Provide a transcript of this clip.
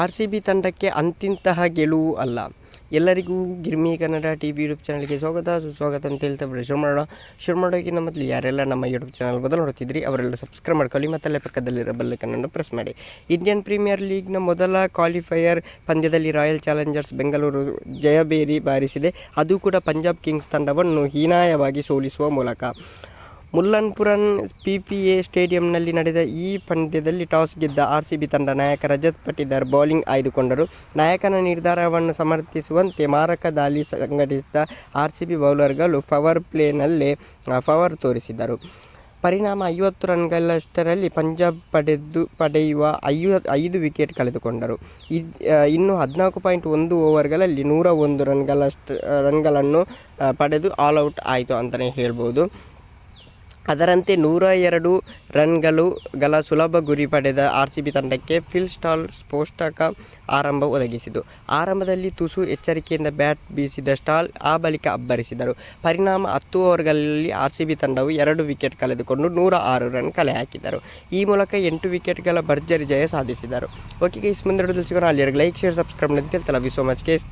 R C B ತಂಡಕ್ಕೆ ಅಂತಿಂತಹ ಗೆಲುವು ಅಲ್ಲ. ಎಲ್ಲರಿಗೂ Girmi Kannada T V YouTube ಚಾನಲ್ಗೆ ಸ್ವಾಗತ. ಸುಸ್ವಾಗತ ಅಂತ ಹೇಳ್ತಾ ಬಿಡಿ ಶುರು ಮಾಡೋಣ ಶುರು ಮಾಡೋಕ್ಕಿಂತ ಮೊದಲು ಯಾರೆಲ್ಲ ನಮ್ಮ ಯೂಟ್ಯೂಬ್ ಚಾನಲ್ ಮೊದಲು ನೋಡ್ತಿದ್ರಿ, ಅವರೆಲ್ಲ ಸಬ್ಸ್ಕ್ರೈಬ್ ಮಾಡ್ಕೊಳ್ಳಿ ಮತ್ತಲ್ಲೇ ಪಕ್ಕದಲ್ಲಿರೋ ಕನ್ನಡ ಪ್ರೆಸ್ ಮಾಡಿ. ಇಂಡಿಯನ್ ಪ್ರೀಮಿಯರ್ ಲೀಗ್ನ ಮೊದಲ ಕ್ವಾಲಿಫೈಯರ್ ಪಂದ್ಯದಲ್ಲಿ ರಾಯಲ್ ಚಾಲೆಂಜರ್ಸ್ ಬೆಂಗಳೂರು ಜಯಬೇರಿ ಬಾರಿಸಿದೆ. ಅದು ಕೂಡ ಪಂಜಾಬ್ ಕಿಂಗ್ಸ್ ತಂಡವನ್ನು ಹೀನಾಯವಾಗಿ ಸೋಲಿಸುವ ಮೂಲಕ. ಮುಲ್ಲನ್ಪುರನ್ ಪಿ ಪಿ ಎ ಸ್ಟೇಡಿಯಂನಲ್ಲಿ ನಡೆದ ಈ ಪಂದ್ಯದಲ್ಲಿ ಟಾಸ್ ಗೆದ್ದ ಆರ್ ಸಿ ಬಿ ತಂಡ ನಾಯಕ ರಜತ್ ಪಟಿದಾರ್ ಬೌಲಿಂಗ್ ಆಯ್ದುಕೊಂಡರು. ನಾಯಕನ ನಿರ್ಧಾರವನ್ನು ಸಮರ್ಥಿಸುವಂತೆ ಮಾರಕ ದಾಳಿ ಸಂಘಟಿಸಿದ ಆರ್ ಸಿ ಬಿ ಬೌಲರ್ಗಳು ಪವರ್ ಪ್ಲೇನಲ್ಲೇ ಪವರ್ ತೋರಿಸಿದರು. ಪರಿಣಾಮ ಐವತ್ತು ರನ್ಗಳಷ್ಟರಲ್ಲಿ ಪಂಜಾಬ್ ಪಡೆದು, ಪಡೆಯುವ ಐವ, ಐದು ವಿಕೆಟ್ ಕಳೆದುಕೊಂಡರು. ಇನ್ನು ಹದಿನಾಲ್ಕು ಪಾಯಿಂಟ್ ಒಂದು ಓವರ್ಗಳಲ್ಲಿ ನೂರ ಒಂದು ರನ್ಗಳಷ್ಟು, ರನ್ಗಳನ್ನು ಪಡೆದು ಆಲ್ಔಟ್ ಆಯಿತು ಅಂತಲೇ ಹೇಳ್ಬೋದು. ಅದರಂತೆ ನೂರ ಎರಡು ರನ್ಗಳು ಗಳ ಸುಲಭ ಗುರಿ ಪಡೆದ ಆರ್ ಸಿ ಬಿ ತಂಡಕ್ಕೆ ಫಿಲ್ ಸ್ಟಾಲ್ ಸ್ಪೋಷ್ಟಕ ಆರಂಭ ಒದಗಿಸಿತು. ಆರಂಭದಲ್ಲಿ ತುಸು ಎಚ್ಚರಿಕೆಯಿಂದ ಬ್ಯಾಟ್ ಬೀಸಿದ ಸ್ಟಾಲ್ ಆ ಬಳಿಕ ಅಬ್ಬರಿಸಿದರು. ಪರಿಣಾಮ ಹತ್ತು ಓವರ್ಗಳಲ್ಲಿ ಆರ್ ಸಿ ಬಿ ತಂಡವು ಎರಡು ವಿಕೆಟ್ ಕಳೆದುಕೊಂಡು ನೂರ ಆರು ರನ್ ಕಲೆ ಹಾಕಿದರು. ಈ ಮೂಲಕ ಎಂಟು ವಿಕೆಟ್ಗಳ ಭರ್ಜರಿ ಜಯ ಸಾಧಿಸಿದರು. ಓಕೆ ಗೈಸ್ ಮುಂದೆ ಸಿಗೋಣ ಅಲ್ಲಿವರೆಗೆ ಲೈಕ್, ಶೇರ್, ಸಬ್ಸ್ಕ್ರೈಬ್ ಅಂತ ಹೇಳ್ತಲ್ಲ ವಿ ಸೋ ಮಚ್ ಗೈಸ್